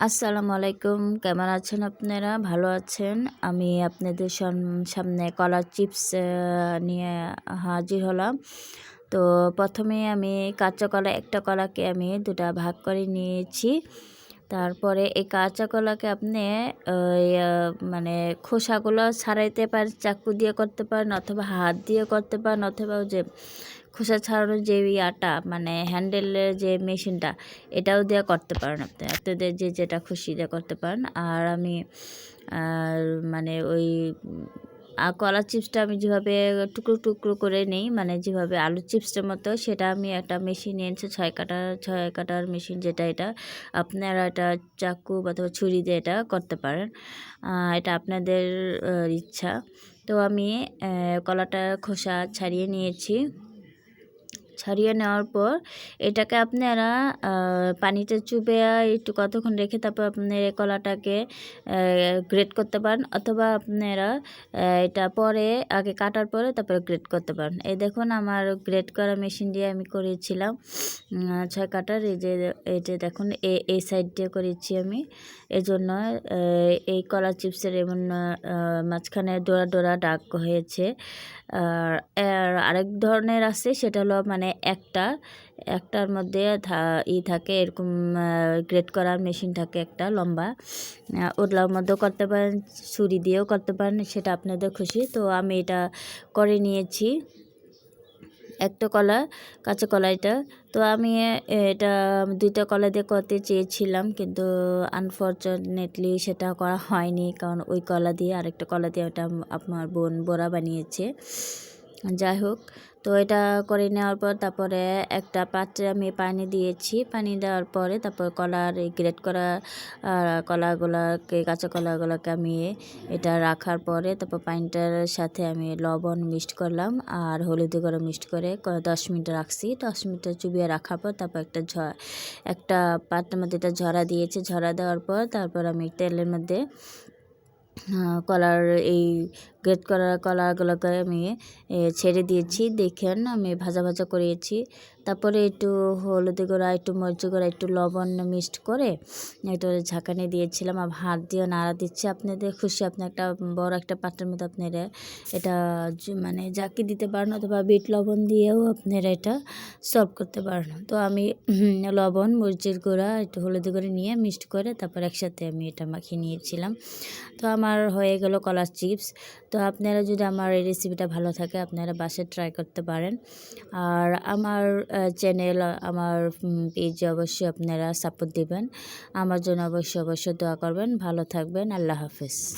আসসালামু আলাইকুম কেমন আছেন আপনারা? ভালো আছেন? আমি আপনাদের সাম- সামনে কলার চিপস নিয়ে হাজির হলাম। তো প্রথমে আমি কাঁচা কলা, একটা কলাকে আমি দুটা ভাগ করে নিয়েছি। তারপরে এই কাঁচা কলাকে আপনি মানে খোসাগুলো ছাড়াইতে পারেন, চাকু দিয়ে করতে পারেন, অথবা হাত দিয়ে করতে পারেন, অথবা যে খোসা ছাড়ানোর যে ইয়াটা মানে হ্যান্ডেলের যে মেশিনটা, এটাও দেওয়া করতে পারেন আপনি। আপনাদের যে যেটা খুশি দেওয়া করতে পারেন। আর আমি, আর মানে ওই আর কলা চিপসটা আমি যেভাবে টুকরো টুকরো করে নেই মানে যেভাবে আলু চিপসের মতো, সেটা আমি একটা মেশিন এনেছি, ছয় কাটার ছয় কাটার মেশিন যেটা এটা। আপনারা এটা চাকু অথবা ছুরি দিয়ে এটা করতে পারেন। এটা আপনাদের ইচ্ছা। তো আমি কলাটার খোসা ছাড়িয়ে নিয়েছি। ছাড়িয়ে নেওয়ার পর এটাকে আপনারা পানিতে চুপে একটু কতক্ষণ রেখে তারপর আপনার কলাটাকে গ্রেট করতে পারেন অথবা আপনারা এটা পরে, আগে কাটার পরে তারপরে গ্রেট করতে পারেন। এই দেখুন আমার গ্রেট করা মেশিন দিয়ে আমি করেছিলাম ছয় কাটার। এই যে এই যে দেখুন এই এই সাইড দিয়ে করেছি আমি। এই জন্য এই কলা চিপসের এমন মাঝখানে ডোরা ডোরা ডাক হয়েছে। আর আরেক ধরনের আছে, সেটা হলো মানে একটা, একটার মধ্যে ই থাকে এরকম গ্রেড করার মেশিন থাকে একটা লম্বা। ওগুলোর মধ্যেও করতে পারেন, ছুরি দিয়েও করতে পারেন, সেটা আপনাদের খুশি। তো আমি এটা করে নিয়েছি। একটা কলা, কাঁচা কলা এটা। তো আমি এটা দুইটা কলা দিয়ে করতে চেয়েছিলাম, কিন্তু আনফর্চুনেটলি সেটা করা হয়নি, কারণ ওই কলা দিয়ে আরেকটা কলা দিয়ে ওটা আমার বোন বোরা বানিয়েছে। যাই হোক, তো এটা করে নেওয়ার পর তারপরে একটা পাত্রে আমি পানি দিয়েছি। পানি দেওয়ার পরে তারপর কলার এই গ্রেট করা কলাগুলোকে, কাঁচা কলাগুলোকে আমি এটা রাখার পরে তারপর পানিটার সাথে আমি লবণ মিক্সড করলাম আর হলুদ গুঁড়ো মিক্সড করে দশ মিনিট রাখছি। দশ মিনিট চুবিয়ে রাখার পর তারপর একটা ঝ, একটা পাত্রের মধ্যে এটা ঝরা দিয়েছি। ঝরা দেওয়ার পর তারপর আমি তেলের মধ্যে কলার এই গ্রেট কলার কলাগুলোকে আমি ছেড়ে দিয়েছি। দেখেন আমি ভাজা ভাজা করিয়েছি তারপরে একটু হলুদ গুঁড়া, একটু মরিচ গুঁড়া, একটু লবণ মিক্সড করে একটু ঝাঁকানি দিয়েছিলাম। আর হাত দিয়ে নাড়া দিচ্ছি। আপনাদের খুশি, আপনি একটা বড় একটা পাত্রের মধ্যে আপনারা এটা মানে জাকি দিতে পারেন অথবা বিট লবণ দিয়েও আপনারা এটা সলভ করতে পারেন। তো আমি লবণ, মরিচের গুঁড়া, একটু হলুদ গুঁড়ো নিয়ে মিক্সড করে তারপর একসাথে আমি এটা মাখিয়ে নিয়েছিলাম। তো আমার হয়ে গেল কলার চিপস। তো আপনারা যদি আমার এই রেসিপিটা ভালো থাকে, আপনারা বাসায় ট্রাই করতে পারেন। আর আমার চ্যানেল আমার পেজে অবশ্যই আপনারা সাপোর্ট দিবেন। আমার জন্য অবশ্যই অবশ্যই দোয়া করবেন। ভালো থাকবেন। আল্লাহ হাফেজ।